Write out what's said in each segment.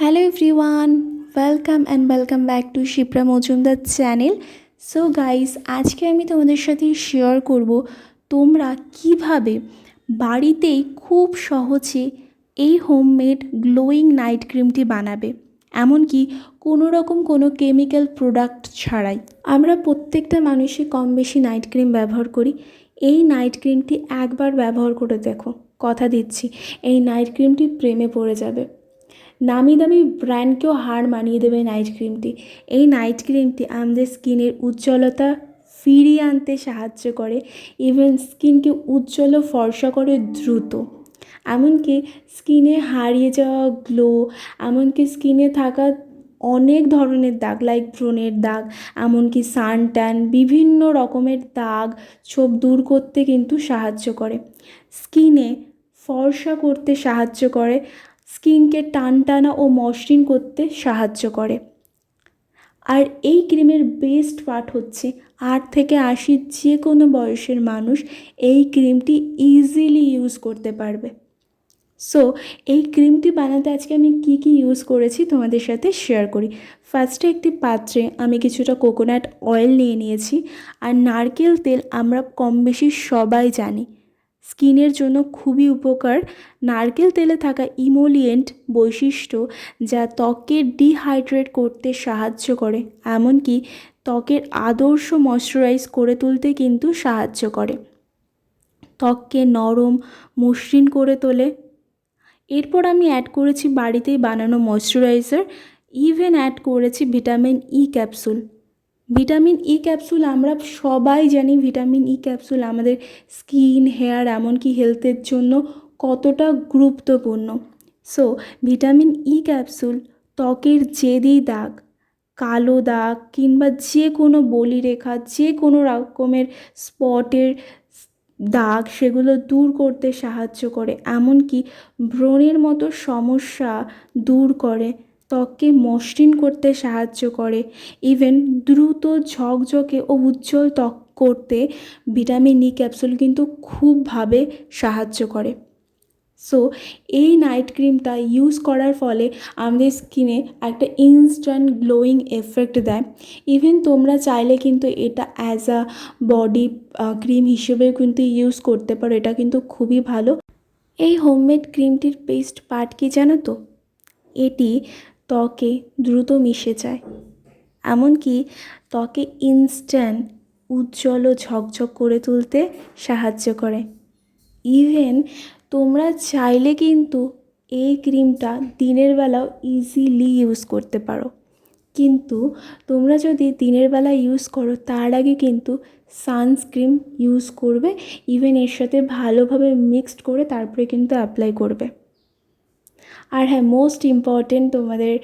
Hello everyone welcome and welcome back to Shipra Majumdar channel so guys আজকে আমি তোমাদের সাথে শেয়ার করব তোমরা কীভাবে বাড়িতেই খুব সহজে এই হোমমেড গ্লোয়িং নাইট ক্রিমটি বানাবে। এমনকি কোনো রকম কোনো কেমিক্যাল প্রোডাক্ট ছাড়াই। আমরা প্রত্যেকটা মানুষই কম বেশি নাইট ক্রিম ব্যবহার করি। এই নাইট ক্রিমটি একবার ব্যবহার করে দেখো। কথা দিচ্ছি, এই নাইট ক্রিমটি প্রেমে পড়ে যাবে। নামি দামি ব্র্যান্ডকেও হার মানিয়ে দেবে নাইট ক্রিমটি। এই নাইট ক্রিমটি আমাদের স্কিনের উজ্জ্বলতা ফিরিয়ে আনতে সাহায্য করে, ইভেন স্কিনকে উজ্জ্বল ও ফর্সা করে দ্রুত। এমনকি স্কিনে হারিয়ে যাওয়া গ্লো, এমনকি স্কিনে থাকা অনেক ধরনের দাগ লাইক ব্রণের দাগ, এমনকি সান ট্যান, বিভিন্ন রকমের দাগ, ছোপ দূর করতে কিন্তু সাহায্য করে। স্কিনে ফর্সা করতে সাহায্য করে স্কিনকে টানটানা ও মসৃণ করতে সাহায্য করে। আর এই ক্রিমের বেস্ট পার্ট হচ্ছে আট থেকে আশি যে কোনো বয়সের মানুষ এই ক্রিমটি ইজিলি ইউজ করতে পারবে। সো, এই ক্রিমটি বানাতে আজকে আমি কি কি ইউজ করেছি তোমাদের সাথে শেয়ার করি। ফার্স্টে একটি পাত্রে আমি কিছুটা কোকোনাট অয়েল নিয়ে নিয়েছি। আর নারকেল তেল আমরা কম বেশি সবাই জানি। স্কিনের জন্য খুবই উপকার। নারকেল তেলে থাকা ইমোলিয়েন্ট বৈশিষ্ট্য যা ত্বককে ডিহাইড্রেট করতে সাহায্য করে, এমনকি ত্বকের আদর্শ ময়শ্চারাইজ করে তুলতে কিন্তু সাহায্য করে। ত্বককে নরম, মসৃণ করে তোলে। এরপর আমি অ্যাড করেছি বাড়িতেই বানানো ময়শ্চারাইজার ইভেন অ্যাড করেছি vitamin E capsule vitamin E capsule আমরা সবাই জানি ভিটামিন ই ক্যাপসুল আমাদের স্কিন হেয়ার এমনকি হেলথের জন্য কতটা গুরুত্বপূর্ণ। সো ভিটামিন ই ক্যাপসুল ত্বকের জেদি দাগ, কালো দাগ কিংবা যে কোনো বলিরেখা, যে কোনো রকমের স্পটের দাগ সেগুলো দূর করতে সাহায্য করে। এমনকি ব্রণের মতো সমস্যা দূর করে। ত্বককে মসৃণ করতে সাহায্য করে। ইভেন দ্রুত ঝকঝকে ও উজ্জ্বল ত্বক করতে ভিটামিন ই ক্যাপসুল কিন্তু খুবভাবে সাহায্য করে। সো এই নাইট ক্রিমটা ইউজ করার ফলে আমাদের স্কিনে একটা ইনস্ট্যান্ট গ্লোয়িং এফেক্ট দেয়। ইভেন তোমরা চাইলে কিন্তু এটা অ্যাজ আ বডি ক্রিম হিসেবেও কিন্তু ইউজ করতে পারো। এটা কিন্তু খুবই ভালো। এই হোমমেড ক্রিমটির বেস্ট পার্ট কি জানো তো? এটি ত্বকে দ্রুত মিশে যায়। এমনকি ত্বকে ইনস্ট্যান্ট উজ্জ্বল ও ঝকঝক করে তুলতে সাহায্য করে। ইভেন তোমরা চাইলে কিন্তু এই ক্রিমটা দিনের বেলাও ইজিলি ইউজ করতে পারো। কিন্তু তোমরা যদি দিনের বেলা ইউজ করো, তার আগে কিন্তু সানস্ক্রিন ইউজ করবে। ইভেন এর সাথে ভালোভাবে মিক্সড করে তারপরে কিন্তু অ্যাপ্লাই করবে। আর হ্যাঁ মোস্ট ইম্পর্টেন্ট তোমাদের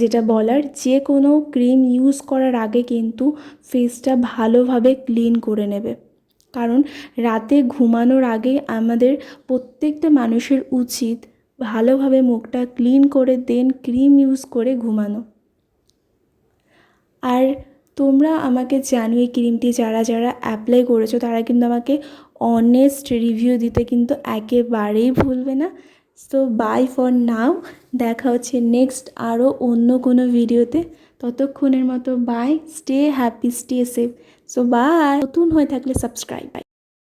যেটা বলার, যে কোনো ক্রিম ইউজ করার আগে কিন্তু ফেসটা ভালোভাবে ক্লিন করে নেবে। কারণ রাতে ঘুমানোর আগে আমাদের প্রত্যেকটা মানুষের উচিত ভালোভাবে মুখটা ক্লিন করে দেন ক্রিম ইউজ করে ঘুমানো। আর তোমরা আমাকে জানো এই ক্রিমটি যারা যারা অ্যাপ্লাই করেছ, তারা কিন্তু আমাকে অনেস্ট রিভিউ দিতে কিন্তু একেবারেই ভুলবে না। সো বাই ফর নাও দেখা হচ্ছে নেক্সট আরও অন্য কোনো ভিডিওতে ততক্ষণের মতো bye stay happy stay safe so bye নতুন হয়ে থাকলে সাবস্ক্রাইব বাই